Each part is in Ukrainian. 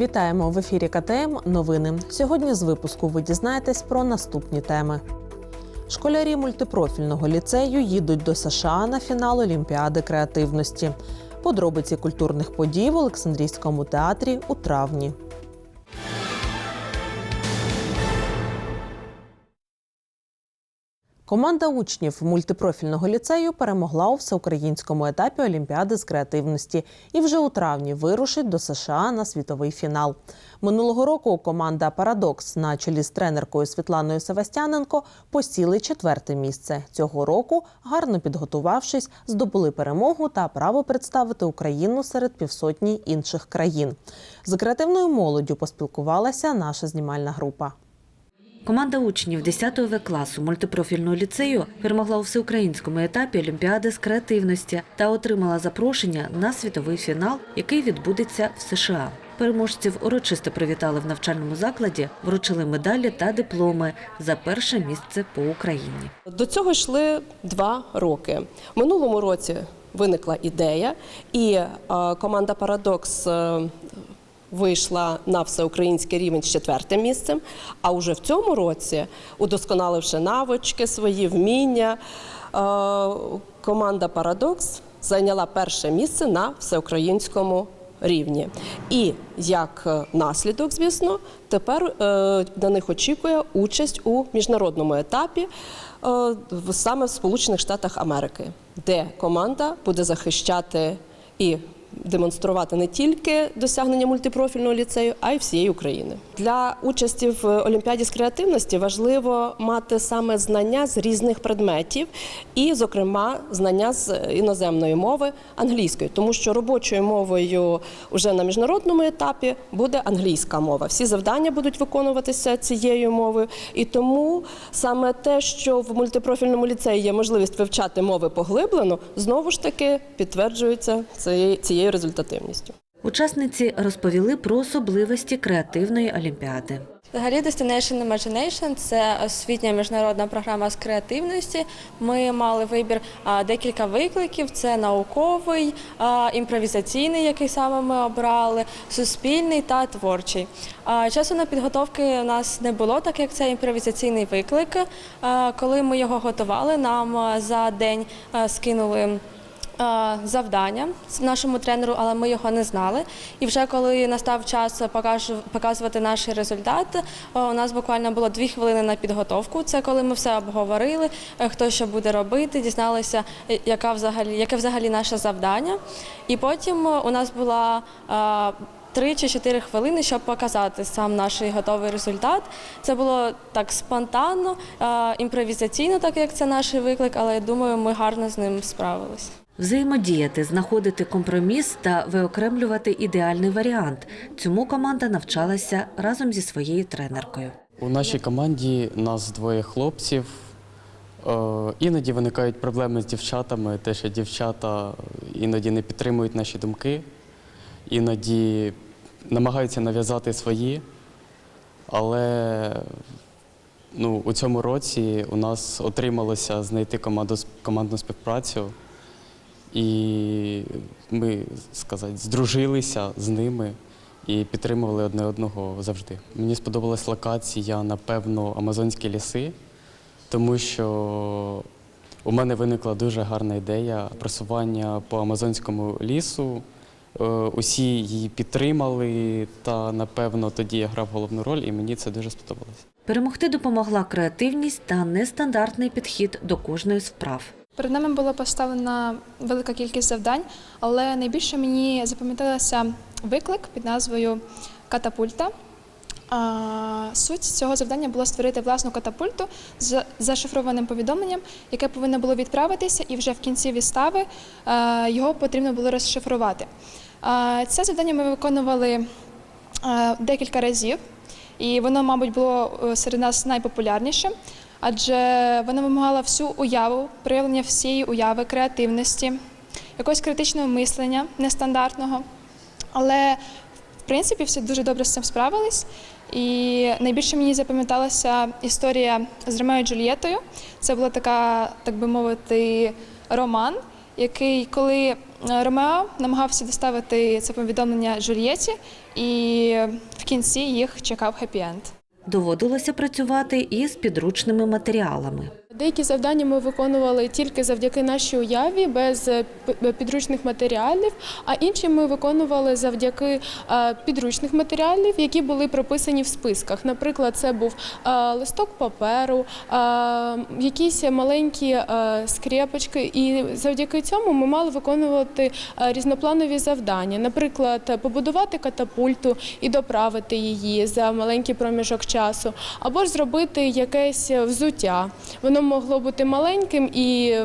Вітаємо в ефірі КТМ. Новини. Сьогодні з випуску ви дізнаєтесь про наступні теми. Школярі мультипрофільного ліцею їдуть до США на фінал Олімпіади креативності. Подробиці культурних подій в Олександрійському театрі у травні. Команда учнів мультипрофільного ліцею перемогла у всеукраїнському етапі Олімпіади з креативності і вже у травні вирушить до США на світовий фінал. Минулого року команда Парадокс на чолі з тренеркою Світланою Севастяненко посіли четверте місце. Цього року, гарно підготувавшись, здобули перемогу та право представити Україну серед півсотні інших країн. З креативною молоддю поспілкувалася наша знімальна група. Команда учнів 10 В класу мультипрофільного ліцею перемогла у всеукраїнському етапі Олімпіади з креативності та отримала запрошення на світовий фінал, який відбудеться в США. Переможців урочисто привітали в навчальному закладі, вручили медалі та дипломи за перше місце по Україні. До цього йшли два роки. Минулому році виникла ідея, і е, команда Парадокс е, вийшла на всеукраїнський рівень з четвертим місцем. А уже в цьому році, удосконаливши навички, свої вміння, е, команда Парадокс зайняла перше місце на всеукраїнському рівні. І як е, наслідок, звісно, тепер е, на них очікує участь у міжнародному етапі саме в Сполучених Штатах Америки, де команда буде захищати і демонструвати не тільки досягнення мультипрофільного ліцею, а й всієї України. Для участі в Олімпіаді з креативності важливо мати саме знання з різних предметів, і, зокрема, знання з іноземної мови англійської, тому що робочою мовою вже на міжнародному етапі буде англійська мова. Всі завдання будуть виконуватися цією мовою, і тому саме те, що в мультипрофільному ліцеї є можливість вивчати мови поглиблено, знову ж таки підтверджується цією, цією результативністю. Учасниці розповіли про особливості креативної олімпіади. Взагалі Destination Imagination – це освітня міжнародна програма з креативності. Ми мали вибір декілька викликів: це науковий, імпровізаційний, який саме ми обрали, суспільний та творчий. Часу на підготовки у нас не було, так як це імпровізаційний виклик. Коли ми його готували, нам за день скинули завдання нашому тренеру, але ми його не знали. І вже коли настав час показувати наш результат, е, у нас буквально було дві хвилини на підготовку. Це коли ми все обговорили, е, хто що буде робити, дізналися, е, яка взагалі, яке взагалі наше завдання. І потім е, у нас була. е, Три чи чотири хвилини, щоб показати сам наш готовий результат. Це було так спонтанно, е, імпровізаційно, так як це наш виклик, але я думаю, ми гарно з ним справилися. Взаємодіяти, знаходити компроміс та виокремлювати ідеальний варіант. Цьому команда навчалася разом зі своєю тренеркою. У нашій команді нас двоє хлопців. Е, Іноді виникають проблеми з дівчатами, те, що дівчата іноді не підтримують наші думки, іноді намагаються нав'язати свої. Але ну, у цьому році у нас отрималося знайти команду, командну співпрацю, і ми, сказати, здружилися з ними і підтримували одне одного завжди. Мені сподобалась локація, напевно, Амазонські ліси, тому що у мене виникла дуже гарна ідея просування по Амазонському лісу. Е, Усі її підтримали, та напевно тоді я грав головну роль, і мені це дуже сподобалось. Перемогти допомогла креативність та нестандартний підхід до кожної з вправ. Перед нами була поставлена велика кількість завдань, але найбільше мені запам'яталося виклик під назвою Катапульта. Суть цього завдання було створити власну катапульту з зашифрованим повідомленням, яке повинно було відправитися, і вже в кінці вистави його потрібно було розшифрувати. Це завдання ми виконували декілька разів, і воно, мабуть, було е, серед нас найпопулярнішим, адже воно вимагало всю уяву, проявлення всієї уяви, креативності, якогось критичного мислення нестандартного. Але в принципі всі дуже добре з цим справились. І найбільше мені запам'яталася історія з Ромео і Джульєтою. Це була така, так би мовити, роман. який, коли е, Ромео намагався доставити це повідомлення Джульєті, і в кінці їх чекав хеппі-енд. Доводилося працювати і з підручними матеріалами. Деякі завдання ми виконували тільки завдяки нашій уяві, без е, підручних матеріалів, а інші ми виконували завдяки е, підручних матеріалів, які були прописані в списках. Наприклад, це був е, листок паперу, е, якісь маленькі е, скрепочки, і завдяки цьому ми мали виконувати е, різнопланові завдання. Наприклад, побудувати катапульту і доправити її за маленький проміжок часу, або ж зробити якесь взуття. Воно могло бути маленьким і.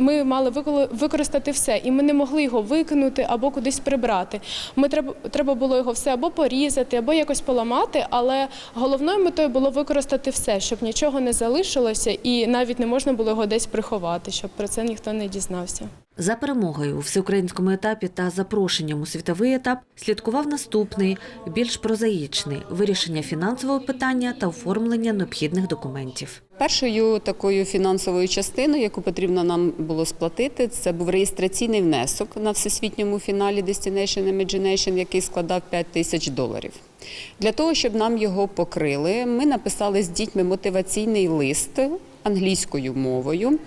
Ми мали використати все, і ми не могли його викинути або кудись прибрати. Ми треба, треба було його все або порізати, або якось поламати. Але головною метою було використати все, щоб нічого не залишилося, і навіть не можна було його десь приховати, щоб про це ніхто не дізнався. За перемогою у всеукраїнському етапі та запрошенням у світовий етап слідкував наступний, більш прозаїчний вирішення фінансового питання та оформлення необхідних документів. Першою такою фінансовою частиною, яку потрібно нам було сплатити, це був реєстраційний внесок на всесвітньому фіналі Destination Imagination, який складав 5 тисяч доларів. Для того, щоб нам його покрили, ми написали з дітьми мотиваційний лист англійською мовою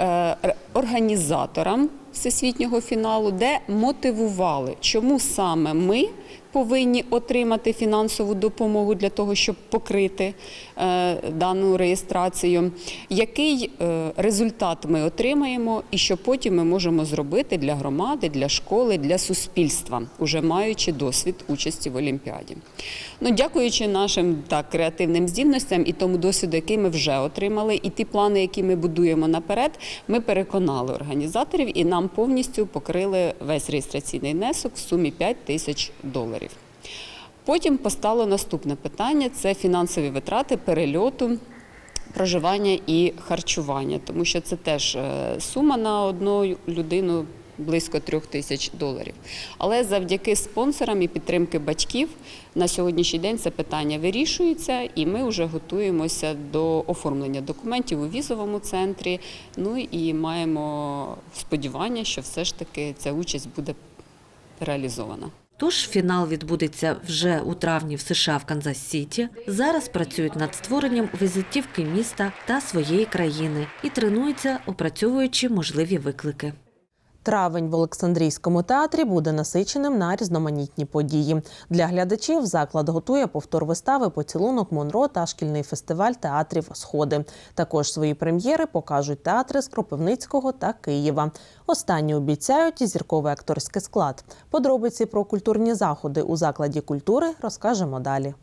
е, організаторам всесвітнього фіналу, де мотивували, чому саме ми повинні отримати фінансову допомогу для того, щоб покрити е, дану реєстрацію. Який е, результат ми отримаємо, і що потім ми можемо зробити для громади, для школи, для суспільства, уже маючи досвід участі в Олімпіаді. Ну, дякуючи нашим так креативним здібностям і тому досвіду, який ми вже отримали, і ті плани, які ми будуємо наперед, ми переконали організаторів і нам повністю покрили весь реєстраційний внесок в сумі 5 тисяч доларів. Потім постало наступне питання: це фінансові витрати перельоту. Проживання і харчування, тому що це теж е, сума на одну людину близько трьох тисяч доларів. Але завдяки спонсорам і підтримки батьків на сьогоднішній день це питання вирішується, і ми вже готуємося до оформлення документів у візовому центрі. Ну і маємо сподівання, що все ж таки ця участь буде реалізована. Тож фінал відбудеться вже у травні в США в Канзас-Сіті. Зараз працюють над створенням візитівки міста та своєї країни і тренуються, опрацьовуючи можливі виклики. Травень в Олександрійському театрі буде насиченим на різноманітні події. Для глядачів заклад готує повтор вистави Поцілунок Монро та шкільний фестиваль театрів Сходи. Також свої прем'єри покажуть театри з Кропивницького та Києва. Останні обіцяють і зірковий акторський склад. Подробиці про культурні заходи у закладі культури розкажемо далі.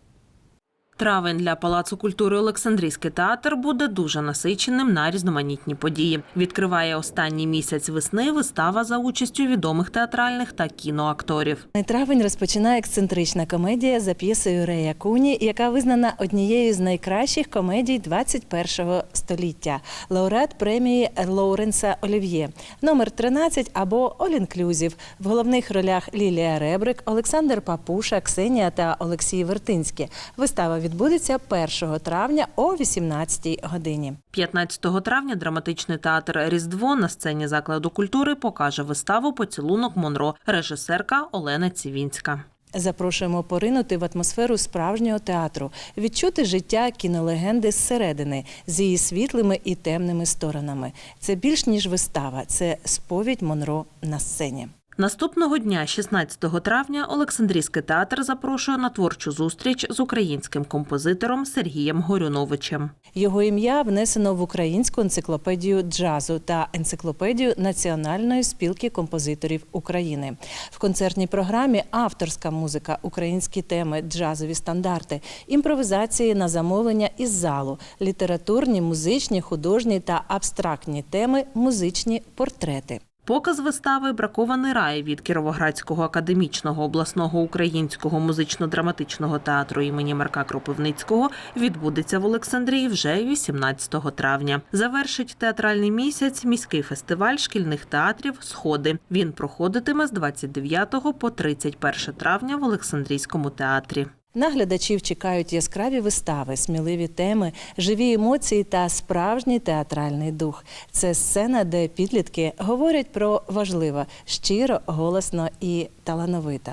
Травень для Палацу культури Олександрійський театр буде дуже насиченим на різноманітні події. Відкриває останній місяць весни вистава за участю відомих театральних та кіноакторів. Травень розпочинає ексцентрична комедія за п'єсою Рея Куні, яка визнана однією з найкращих комедій 21-го століття. Лауреат премії Лоуренса Олів'є. Номер 13 або «All Inclusive». В головних ролях Лілія Ребрик, Олександр Папуша, Ксенія та Олексій Вертинський. Вистава відбудеться 1 травня о 18 годині. 15 травня драматичний театр Різдво на сцені закладу культури покаже виставу Поцілунок Монро, режисерка Олена Цівінська. Запрошуємо поринути в атмосферу справжнього театру, відчути життя кінолегенди зсередини з її світлими і темними сторонами. Це більш ніж вистава, це сповідь Монро на сцені. Наступного дня, 16 травня, Олександрійський театр запрошує на творчу зустріч з українським композитором Сергієм Горюновичем. Його ім'я внесено в українську енциклопедію джазу та енциклопедію Національної спілки композиторів України. В концертній програмі авторська музика, українські теми, джазові стандарти, імпровізації на замовлення із залу, літературні, музичні, художні та абстрактні теми, музичні портрети. Показ вистави Бракований рай від Кіровоградського академічного обласного українського музично-драматичного театру імені Марка Кропивницького відбудеться в Олександрії вже 18 травня. Завершить театральний місяць міський фестиваль шкільних театрів Сходи. Він проходитиме з 29 по 31 травня в Олександрійському театрі. Наглядачів чекають яскраві вистави, сміливі теми, живі емоції та справжній театральний дух. Це сцена, де підлітки говорять про важливе щиро, голосно і талановито.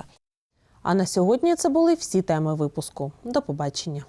А на сьогодні це були всі теми випуску. До побачення.